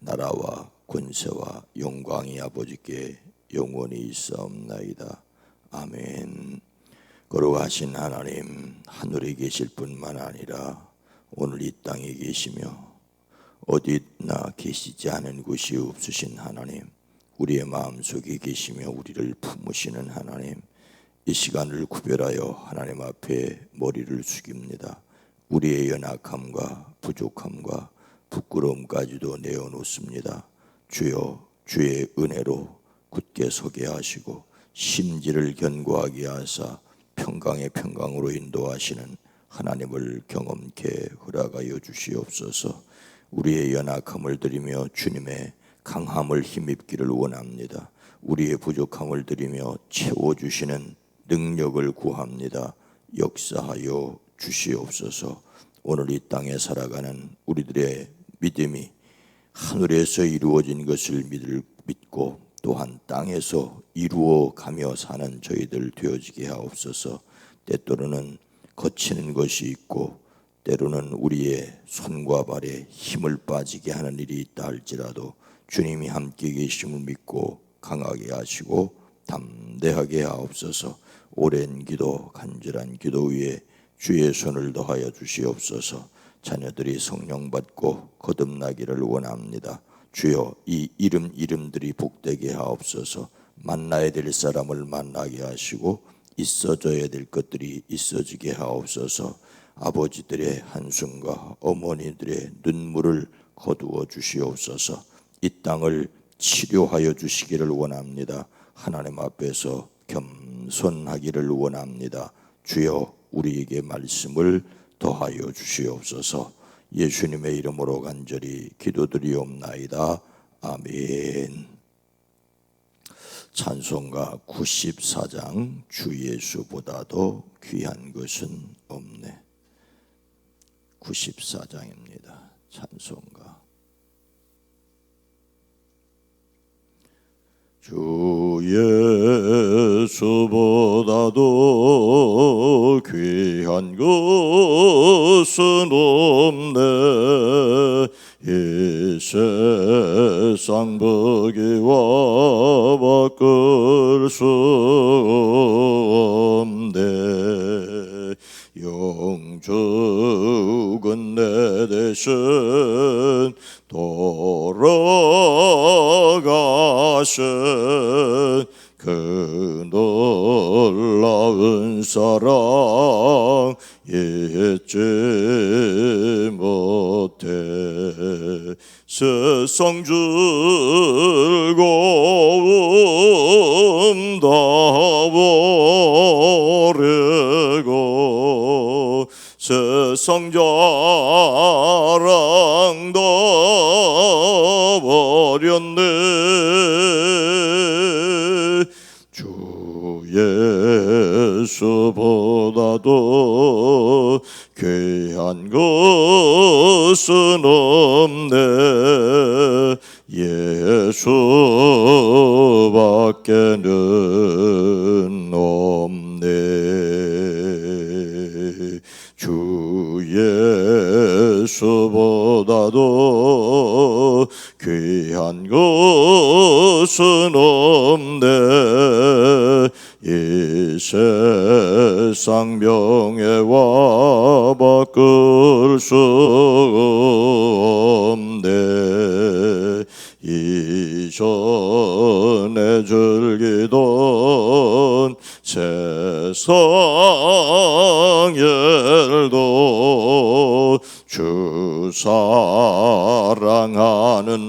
나라와 권세와 영광이 아버지께 영원히 있사옵나이다 아멘 거룩하신 하나님 하늘에 계실 뿐만 아니라 오늘 이 땅에 계시며 어디나 계시지 않은 곳이 없으신 하나님 우리의 마음속에 계시며 우리를 품으시는 하나님 이 시간을 구별하여 하나님 앞에 머리를 숙입니다. 우리의 연약함과 부족함과 부끄러움까지도 내어놓습니다. 주여 주의 은혜로 굳게 서게 하시고 심지를 견고하게 하사 평강의 평강으로 인도하시는 하나님을 경험케 허락하여 주시옵소서. 우리의 연약함을 드리며 주님의 강함을 힘입기를 원합니다. 우리의 부족함을 드리며 채워 주시는 능력을 구합니다. 역사하여 주시옵소서. 오늘 이 땅에 살아가는 우리들의 믿음이 하늘에서 이루어진 것을 믿을 믿고 또한 땅에서 이루어 가며 사는 저희들 되어지게 하옵소서. 때때로는 거치는 것이 있고 때로는 우리의 손과 발에 힘을 빠지게 하는 일이 있다 할지라도 주님이 함께 계심을 믿고 강하게 하시고 담대하게 하옵소서. 오랜 기도 간절한 기도 위에 주의 손을 더하여 주시옵소서. 자녀들이 성령 받고 거듭나기를 원합니다. 주여 이 이름 이름들이 복되게 하옵소서. 만나야 될 사람을 만나게 하시고 있어져야 될 것들이 있어지게 하옵소서. 아버지들의 한숨과 어머니들의 눈물을 거두어 주시옵소서. 이 땅을 치료하여 주시기를 원합니다. 하나님 앞에서 겸손하기를 원합니다. 주여 우리에게 말씀을 더하여 주시옵소서. 예수님의 이름으로 간절히 기도드리옵나이다. 아멘. 찬송가 94장 주 예수보다도 귀한 것은 없네. 94장입니다. 찬송가. 주 예수보다도 귀한 것은 없네. 이 세상 보기와 바꿀 수 없네. 영죽은 내 대신 사랑 잊지 못해. 세상 즐거움 다 버리고 세상 자 한 것은 없네. 예수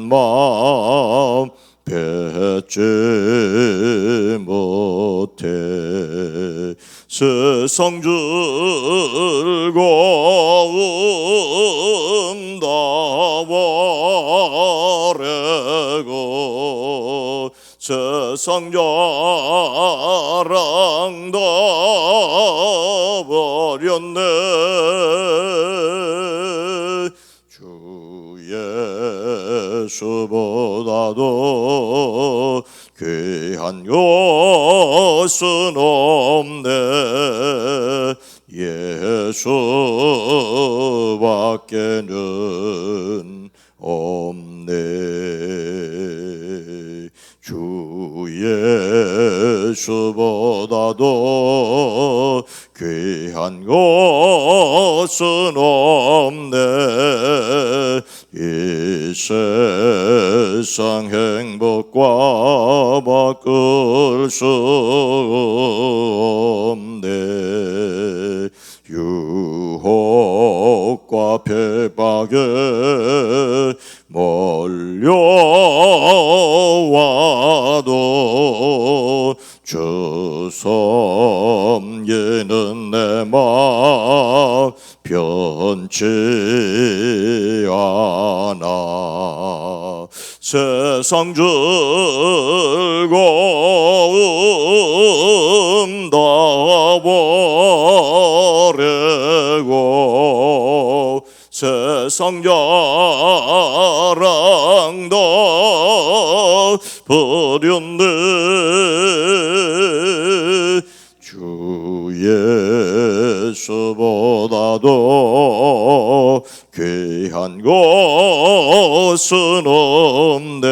마음 뵙지 못해. 세상 즐거움 다 버리고. 세상 자랑 다 버렸네. 예수보다도 귀한 것은 없네. 예수밖에는 없네. 주 예수보다도 귀한 것은 없네 이 세상 행복과 바꿀 수 없네. 유혹과 배박에 몰려와도 주 섬기는 내 마음 변치 않아. 세상 즐거움 다 버리고 세상 자랑도 버렸네 예수보다도 귀한 것은 없네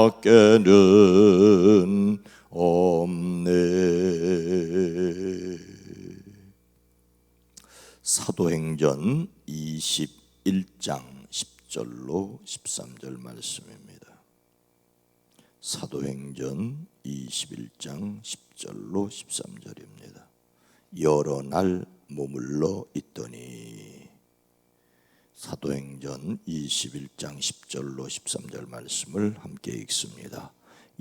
예수밖에는 없네 사도행전 21장 10절로 13절 말씀입니다. 사도행전 21장 10절로 13절입니다. 여러 날 머물러 있더니 사도행전 21장 10절로 13절 말씀을 함께 읽습니다.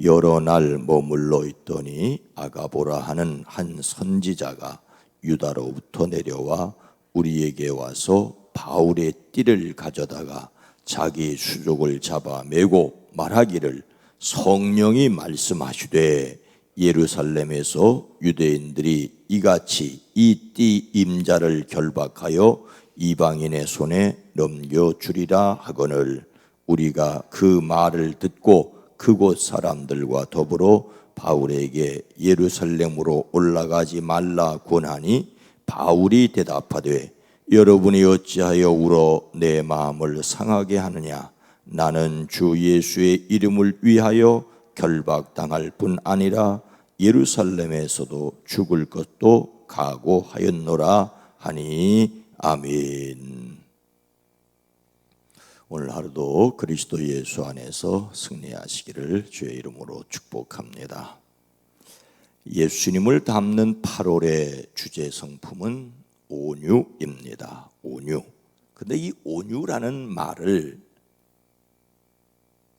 여러 날 머물러 있더니 아가보라 하는 한 선지자가 유다로부터 내려와 우리에게 와서 바울의 띠를 가져다가 자기 수족을 잡아 메고 말하기를 성령이 말씀하시되 예루살렘에서 유대인들이 이같이 이 띠 임자를 결박하여 이방인의 손에 넘겨주리라 하거늘. 우리가 그 말을 듣고 그곳 사람들과 더불어 바울에게 예루살렘으로 올라가지 말라 권하니 바울이 대답하되 여러분이 어찌하여 울어 내 마음을 상하게 하느냐 나는 주 예수의 이름을 위하여 결박당할 뿐 아니라 예루살렘에서도 죽을 것도 각오하였노라 하니 아멘. 오늘 하루도 그리스도 예수 안에서 승리하시기를 주의 이름으로 축복합니다. 예수님을 담는 8월의 주제 성품은 온유입니다. 온유. 근데 이 온유라는 말을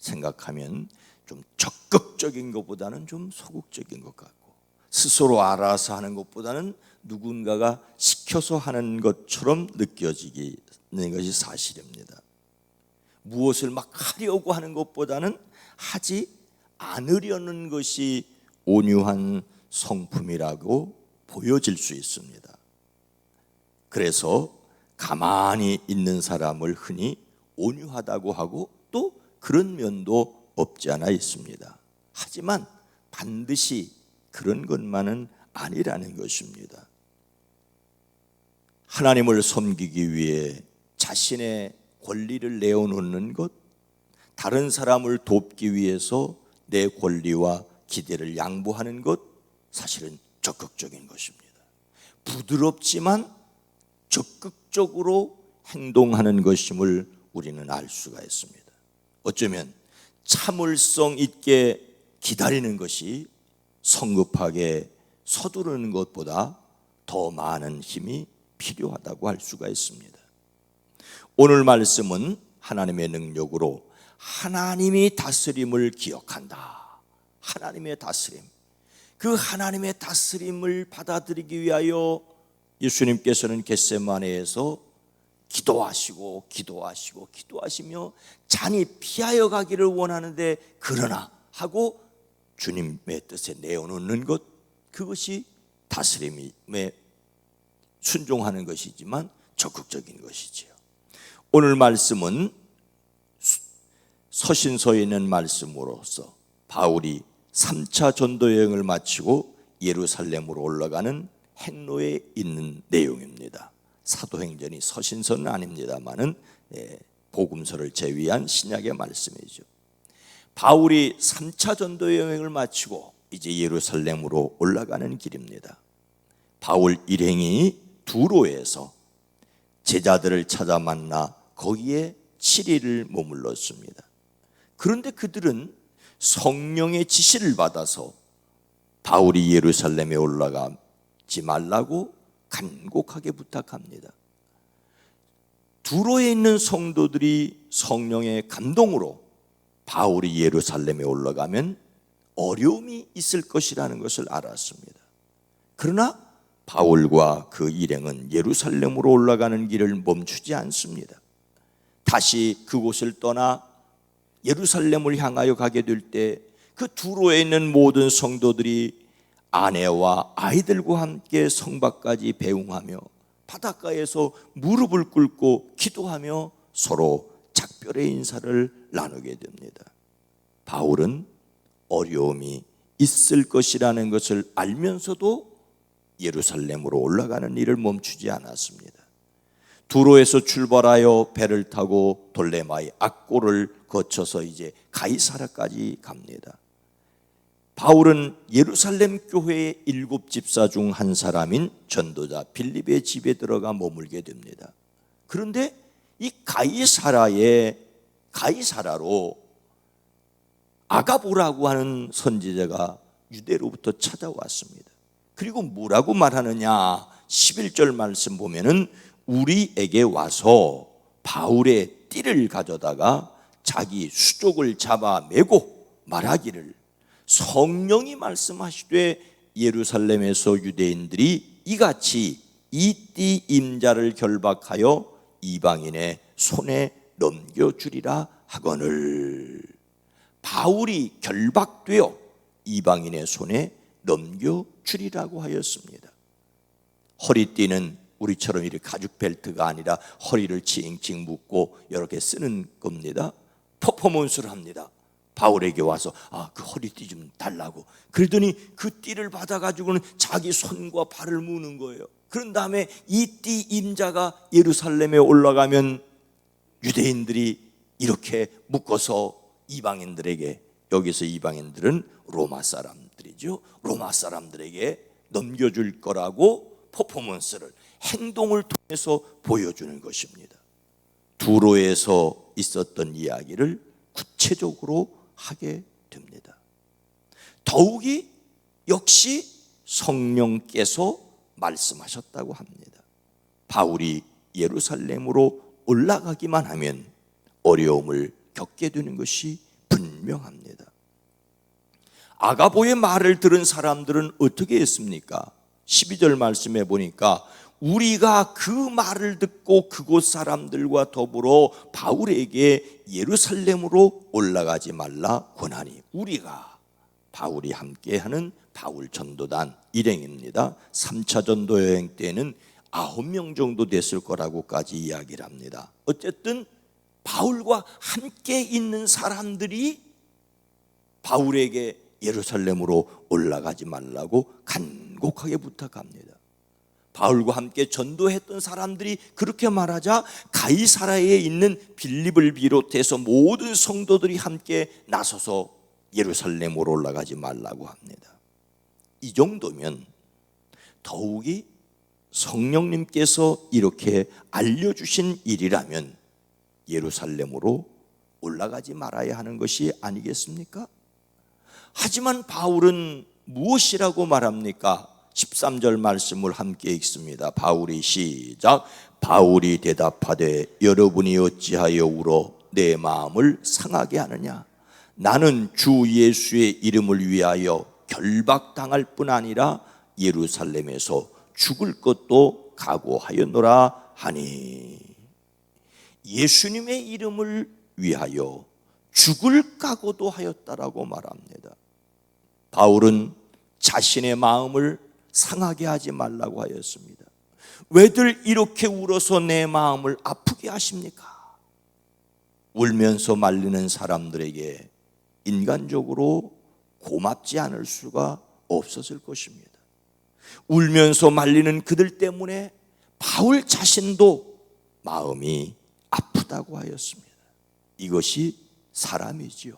생각하면 좀 적극적인 것보다는 좀 소극적인 것 같고 스스로 알아서 하는 것보다는 누군가가 시켜서 하는 것처럼 느껴지는 것이 사실입니다. 무엇을 막 하려고 하는 것보다는 하지 않으려는 것이 온유한 성품이라고 보여질 수 있습니다. 그래서 가만히 있는 사람을 흔히 온유하다고 하고 또 그런 면도 없지 않아 있습니다. 하지만 반드시 그런 것만은 아니라는 것입니다. 하나님을 섬기기 위해 자신의 권리를 내어놓는 것, 다른 사람을 돕기 위해서 내 권리와 기대를 양보하는 것, 사실은 적극적인 것입니다. 부드럽지만 적극적으로 행동하는 것임을 우리는 알 수가 있습니다. 어쩌면 참을성 있게 기다리는 것이 성급하게 서두르는 것보다 더 많은 힘이 필요하다고 할 수가 있습니다. 오늘 말씀은 하나님의 능력으로 하나님이 다스림을 기억한다. 하나님의 다스림. 그 하나님의 다스림을 받아들이기 위하여 예수님께서는 겟세마네에서 기도하시고 기도하시고 기도하시며 잔이 피하여 가기를 원하는데 그러나 하고 주님의 뜻에 내어놓는 것 그것이 다스림에 순종하는 것이지만 적극적인 것이지요. 오늘 말씀은 서신서에 있는 말씀으로서 바울이 3차 전도 여행을 마치고 예루살렘으로 올라가는 행로에 있는 내용입니다. 사도행전이 서신서는 아닙니다만은 예, 복음서를 제위한 신약의 말씀이죠. 바울이 3차 전도 여행을 마치고 이제 예루살렘으로 올라가는 길입니다. 바울 일행이 두로에서 제자들을 찾아 만나 거기에 7일을 머물렀습니다. 그런데 그들은 성령의 지시를 받아서 바울이 예루살렘에 올라가지 말라고 간곡하게 부탁합니다. 두로에 있는 성도들이 성령의 감동으로 바울이 예루살렘에 올라가면 어려움이 있을 것이라는 것을 알았습니다. 그러나 바울과 그 일행은 예루살렘으로 올라가는 길을 멈추지 않습니다. 다시 그곳을 떠나 예루살렘을 향하여 가게 될 때 그 두로에 있는 모든 성도들이 아내와 아이들과 함께 성밖까지 배웅하며 바닷가에서 무릎을 꿇고 기도하며 서로 작별의 인사를 나누게 됩니다. 바울은 어려움이 있을 것이라는 것을 알면서도 예루살렘으로 올라가는 일을 멈추지 않았습니다. 두로에서 출발하여 배를 타고 돌레마의 악고를 거쳐서 이제 가이사라까지 갑니다. 바울은 예루살렘 교회의 일곱 집사 중 한 사람인 전도자 빌립의 집에 들어가 머물게 됩니다. 그런데 이 가이사라의 가이사라로 아가보라고 하는 선지자가 유대로부터 찾아왔습니다. 그리고 뭐라고 말하느냐? 11절 말씀 보면은 우리에게 와서 바울의 띠를 가져다가 자기 수족을 잡아 매고 말하기를 성령이 말씀하시되 예루살렘에서 유대인들이 이같이 이띠 임자를 결박하여 이방인의 손에 넘겨주리라 하거늘 바울이 결박되어 이방인의 손에 넘겨주리라고 하였습니다. 허리띠는 우리처럼 이렇게 가죽 벨트가 아니라 허리를 칭칭 묶고 이렇게 쓰는 겁니다. 퍼포먼스를 합니다. 바울에게 와서 아 그 허리띠 좀 달라고 그러더니 그 띠를 받아가지고는 자기 손과 발을 무는 거예요. 그런 다음에 이 띠 임자가 예루살렘에 올라가면 유대인들이 이렇게 묶어서 이방인들에게 여기서 이방인들은 로마 사람들이죠. 로마 사람들에게 넘겨줄 거라고 퍼포먼스를 행동을 통해서 보여주는 것입니다. 두로에서 있었던 이야기를 구체적으로 하게 됩니다. 더욱이 역시 성령께서 말씀하셨다고 합니다. 바울이 예루살렘으로 올라가기만 하면 어려움을 겪게 되는 것이 분명합니다. 아가보의 말을 들은 사람들은 어떻게 했습니까? 12절 말씀에 보니까 우리가 그 말을 듣고 그곳 사람들과 더불어 바울에게 예루살렘으로 올라가지 말라 권하니 우리가 바울이 함께하는 바울 전도단 일행입니다. 3차 전도 여행 때는 아홉 명 정도 됐을 거라고까지 이야기를 합니다. 어쨌든 바울과 함께 있는 사람들이 바울에게 예루살렘으로 올라가지 말라고 간곡하게 부탁합니다. 바울과 함께 전도했던 사람들이 그렇게 말하자 가이사라에 있는 빌립을 비롯해서 모든 성도들이 함께 나서서 예루살렘으로 올라가지 말라고 합니다. 이 정도면 더욱이 성령님께서 이렇게 알려주신 일이라면 예루살렘으로 올라가지 말아야 하는 것이 아니겠습니까? 하지만 바울은 무엇이라고 말합니까? 13절 말씀을 함께 읽습니다. 바울이 시작. 바울이 대답하되 여러분이 어찌하여 울어 내 마음을 상하게 하느냐? 나는 주 예수의 이름을 위하여 결박당할 뿐 아니라 예루살렘에서 죽을 것도 각오하였노라 하니 예수님의 이름을 위하여 죽을 각오도 하였다라고 말합니다. 바울은 자신의 마음을 상하게 하지 말라고 하였습니다. 왜들 이렇게 울어서 내 마음을 아프게 하십니까? 울면서 말리는 사람들에게 인간적으로 고맙지 않을 수가 없었을 것입니다. 울면서 말리는 그들 때문에 바울 자신도 마음이 아프다고 하였습니다. 이것이 사람이지요.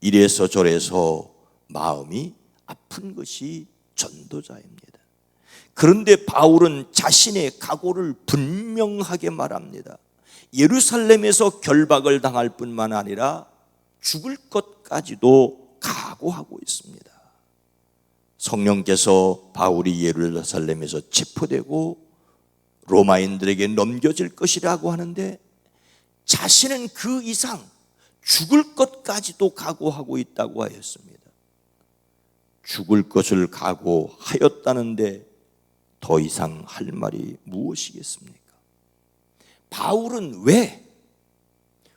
이래서 저래서 마음이 아픈 것이 전도자입니다. 그런데 바울은 자신의 각오를 분명하게 말합니다. 예루살렘에서 결박을 당할 뿐만 아니라 죽을 것까지도 각오하고 있습니다. 성령께서 바울이 예루살렘에서 체포되고 로마인들에게 넘겨질 것이라고 하는데 자신은 그 이상 죽을 것까지도 각오하고 있다고 하였습니다. 죽을 것을 각오하였다는데 더 이상 할 말이 무엇이겠습니까? 바울은 왜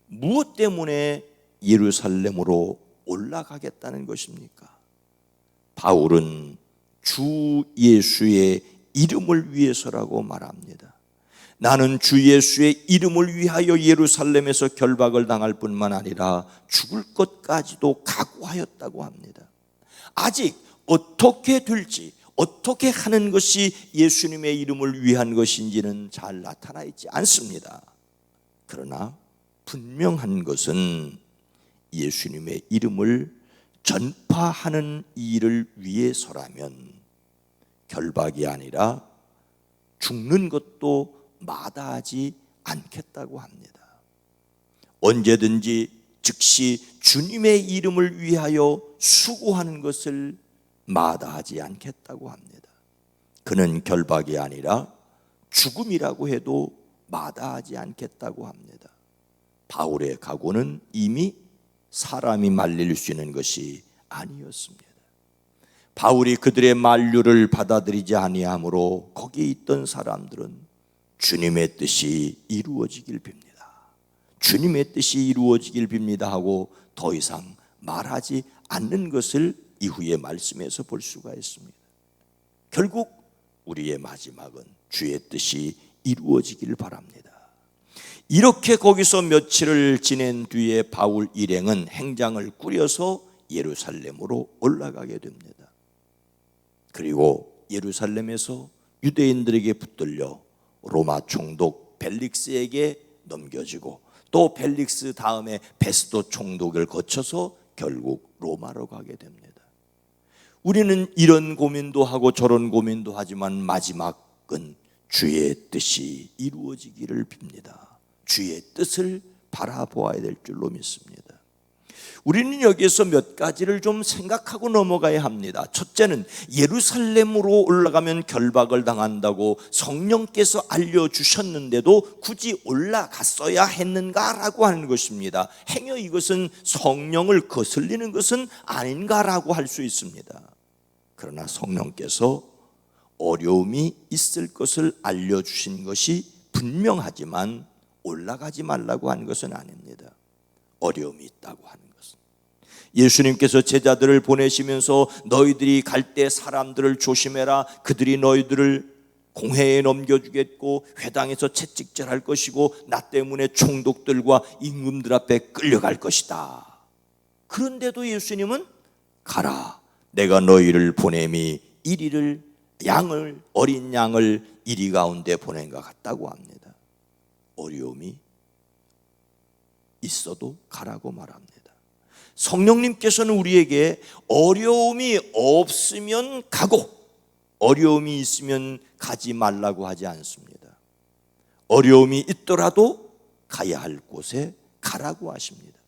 무엇 때문에 예루살렘으로 올라가겠다는 것입니까? 바울은 주 예수의 이름을 위해서라고 말합니다. 나는 주 예수의 이름을 위하여 예루살렘에서 결박을 당할 뿐만 아니라 죽을 것까지도 각오하였다고 합니다. 아직 어떻게 될지 어떻게 하는 것이 예수님의 이름을 위한 것인지는 잘 나타나 있지 않습니다. 그러나 분명한 것은 예수님의 이름을 전파하는 일을 위해서라면 결박이 아니라 죽는 것도 마다하지 않겠다고 합니다. 언제든지 즉시 주님의 이름을 위하여 수고하는 것을 마다하지 않겠다고 합니다. 그는 결박이 아니라 죽음이라고 해도 마다하지 않겠다고 합니다. 바울의 각오는 이미 사람이 말릴 수 있는 것이 아니었습니다. 바울이 그들의 만류를 받아들이지 아니하므로 거기에 있던 사람들은 주님의 뜻이 이루어지길 빕니다. 주님의 뜻이 이루어지길 빕니다 하고 더 이상 말하지 않는 것을 이후의 말씀에서 볼 수가 있습니다. 결국 우리의 마지막은 주의 뜻이 이루어지길 바랍니다. 이렇게 거기서 며칠을 지낸 뒤에 바울 일행은 행장을 꾸려서 예루살렘으로 올라가게 됩니다. 그리고 예루살렘에서 유대인들에게 붙들려 로마 총독 벨릭스에게 넘겨지고 또 벨릭스 다음에 베스도 총독을 거쳐서 결국 로마로 가게 됩니다. 우리는 이런 고민도 하고 저런 고민도 하지만 마지막은 주의 뜻이 이루어지기를 빕니다. 주의 뜻을 바라보아야 될 줄로 믿습니다. 우리는 여기에서 몇 가지를 좀 생각하고 넘어가야 합니다. 첫째는 예루살렘으로 올라가면 결박을 당한다고 성령께서 알려주셨는데도 굳이 올라갔어야 했는가라고 하는 것입니다. 행여 이것은 성령을 거슬리는 것은 아닌가라고 할 수 있습니다. 그러나 성령께서 어려움이 있을 것을 알려주신 것이 분명하지만 올라가지 말라고 하는 것은 아닙니다. 어려움이 있다고 하는. 예수님께서 제자들을 보내시면서 너희들이 갈 때 사람들을 조심해라. 그들이 너희들을 공회에 넘겨주겠고 회당에서 채찍질할 것이고 나 때문에 총독들과 임금들 앞에 끌려갈 것이다. 그런데도 예수님은 가라. 내가 너희를 보냄이 이리를 양을 어린 양을 이리 가운데 보낸 것 같다고 합니다. 어려움이 있어도 가라고 말합니다. 성령님께서는 우리에게 어려움이 없으면 가고 어려움이 있으면 가지 말라고 하지 않습니다. 어려움이 있더라도 가야 할 곳에 가라고 하십니다.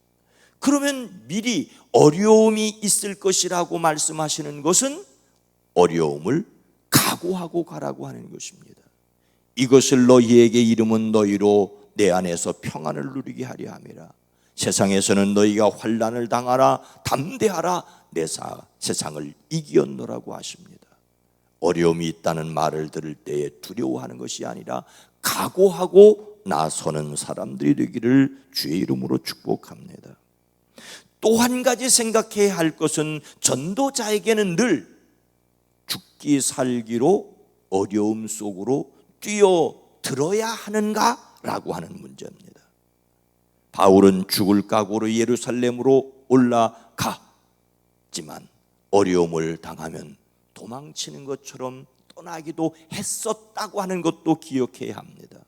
그러면 미리 어려움이 있을 것이라고 말씀하시는 것은 어려움을 각오하고 가라고 하는 것입니다. 이것을 너희에게 이름은 너희로 내 안에서 평안을 누리게 하려 함이라. 세상에서는 너희가 환란을 당하라 담대하라 내 사 세상을 이기었노라고 하십니다. 어려움이 있다는 말을 들을 때에 두려워하는 것이 아니라 각오하고 나서는 사람들이 되기를 주의 이름으로 축복합니다. 또 한 가지 생각해야 할 것은 전도자에게는 늘 죽기 살기로 어려움 속으로 뛰어 들어야 하는가라고 하는 문제입니다. 바울은 죽을 각오로 예루살렘으로 올라갔지만 어려움을 당하면 도망치는 것처럼 떠나기도 했었다고 하는 것도 기억해야 합니다.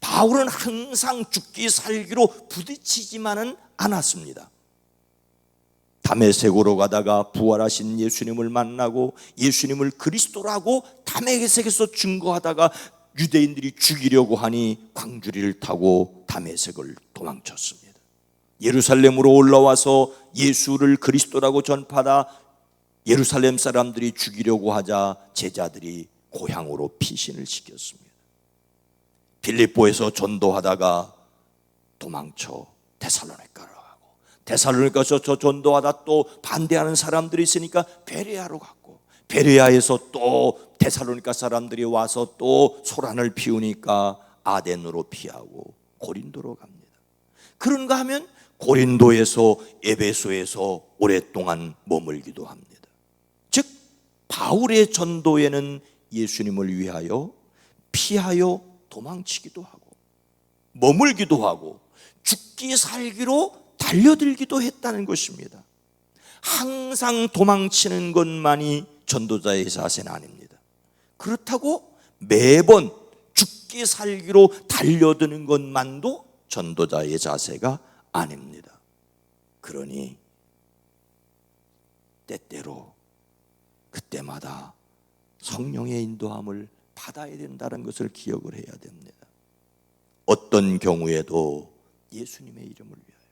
바울은 항상 죽기 살기로 부딪히지만은 않았습니다. 담에색으로 가다가 부활하신 예수님을 만나고 예수님을 그리스도라고 담에색에서 증거하다가 유대인들이 죽이려고 하니 광주리를 타고 담에색을 도망쳤습니다. 예루살렘으로 올라와서 예수를 그리스도라고 전파다 예루살렘 사람들이 죽이려고 하자 제자들이 고향으로 피신을 시켰습니다. 빌립보에서 전도하다가 도망쳐 데살로니가로 가고 데살로니가서 저 전도하다 또 반대하는 사람들이 있으니까 베레아로 갔고 베레아에서 또 데살로니가 사람들이 와서 또 소란을 피우니까 아덴으로 피하고 고린도로 갑니다. 그런가 하면 고린도에서 에베소에서 오랫동안 머물기도 합니다. 즉 바울의 전도에는 예수님을 위하여 피하여 도망치기도 하고 머물기도 하고 죽기 살기로 달려들기도 했다는 것입니다. 항상 도망치는 것만이 전도자의 자세는 아닙니다. 그렇다고 매번 죽기 살기로 달려드는 것만도 전도자의 자세가 아닙니다. 그러니 때때로 그때마다 성령의 인도함을 받아야 된다는 것을 기억을 해야 됩니다. 어떤 경우에도 예수님의 이름을 위하여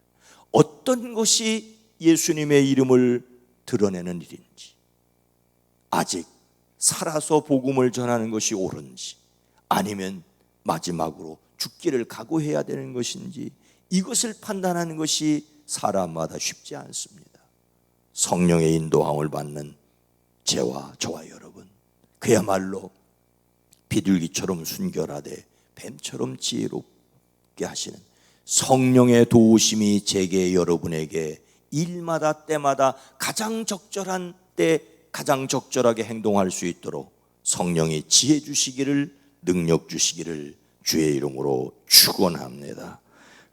어떤 것이 예수님의 이름을 드러내는 일인지 아직 살아서 복음을 전하는 것이 옳은지 아니면 마지막으로 죽기를 각오해야 되는 것인지 이것을 판단하는 것이 사람마다 쉽지 않습니다. 성령의 인도함을 받는 제와 저와 여러분 그야말로 비둘기처럼 순결하되 뱀처럼 지혜롭게 하시는 성령의 도우심이 제게 여러분에게 일마다 때마다 가장 적절한 때 가장 적절하게 행동할 수 있도록 성령이 지혜 주시기를 능력 주시기를 주의 이름으로 축원합니다.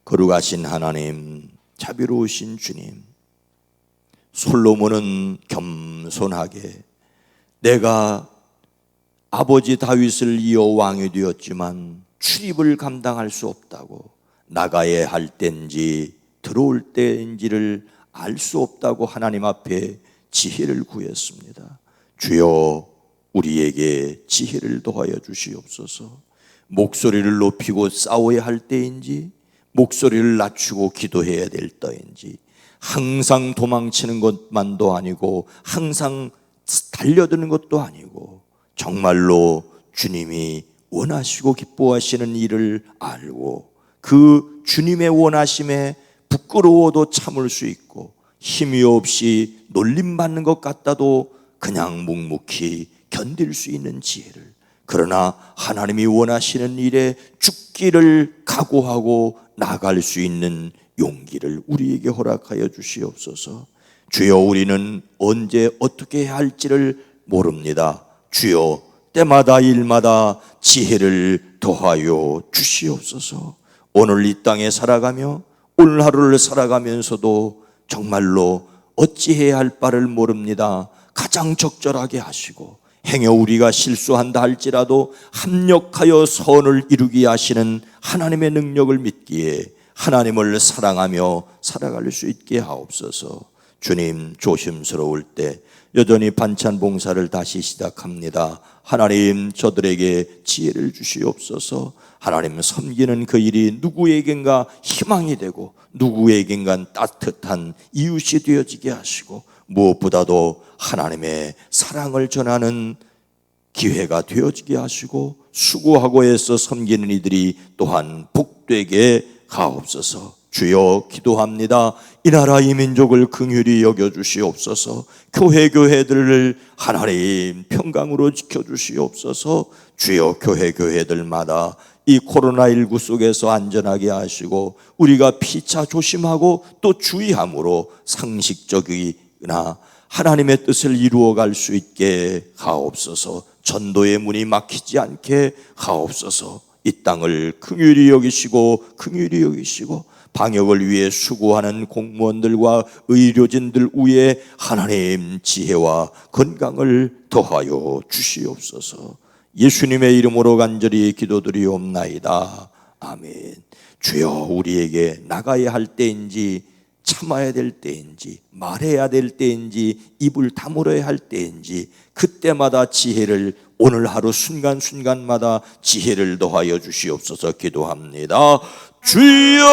거룩하신 하나님, 자비로우신 주님. 솔로몬은 겸손하게 내가 아버지 다윗을 이어 왕이 되었지만 출입을 감당할 수 없다고 나가야 할 때인지 들어올 때인지를 알 수 없다고 하나님 앞에 지혜를 구했습니다. 주여 우리에게 지혜를 더하여 주시옵소서. 목소리를 높이고 싸워야 할 때인지 목소리를 낮추고 기도해야 될 때인지 항상 도망치는 것만도 아니고 항상 달려드는 것도 아니고 정말로 주님이 원하시고 기뻐하시는 일을 알고 그 주님의 원하심에 부끄러워도 참을 수 있고 힘이 없이 놀림받는 것 같다도 그냥 묵묵히 견딜 수 있는 지혜를 그러나 하나님이 원하시는 일에 죽기를 각오하고 나갈 수 있는 용기를 우리에게 허락하여 주시옵소서. 주여 우리는 언제 어떻게 해야 할지를 모릅니다. 주여 때마다 일마다 지혜를 더하여 주시옵소서. 오늘 이 땅에 살아가며 오늘 하루를 살아가면서도 정말로 어찌해야 할 바를 모릅니다. 가장 적절하게 하시고 행여 우리가 실수한다 할지라도 합력하여 선을 이루게 하시는 하나님의 능력을 믿기에 하나님을 사랑하며 살아갈 수 있게 하옵소서. 주님 조심스러울 때 여전히 반찬 봉사를 다시 시작합니다. 하나님 저들에게 지혜를 주시옵소서. 하나님 섬기는 그 일이 누구에겐가 희망이 되고 누구에겐가 따뜻한 이웃이 되어지게 하시고 무엇보다도 하나님의 사랑을 전하는 기회가 되어지게 하시고 수고하고 애써 섬기는 이들이 또한 복되게 가옵소서. 주여 기도합니다. 이 나라 이 민족을 긍휼히 여겨 주시옵소서. 교회 교회들을 하나님 평강으로 지켜 주시옵소서. 주여 교회 교회들마다 이 코로나19 속에서 안전하게 하시고 우리가 피차 조심하고 또 주의함으로 상식적이나 하나님의 뜻을 이루어 갈 수 있게 하옵소서 전도의 문이 막히지 않게 하옵소서 이 땅을 긍휼히 여기시고 긍휼히 여기시고 방역을 위해 수고하는 공무원들과 의료진들 위에 하나님 지혜와 건강을 더하여 주시옵소서. 예수님의 이름으로 간절히 기도드리옵나이다. 아멘. 주여 우리에게 나가야 할 때인지 참아야 될 때인지 말해야 될 때인지 입을 다물어야 할 때인지 그때마다 지혜를 오늘 하루 순간순간마다 지혜를 더하여 주시옵소서 기도합니다. 주여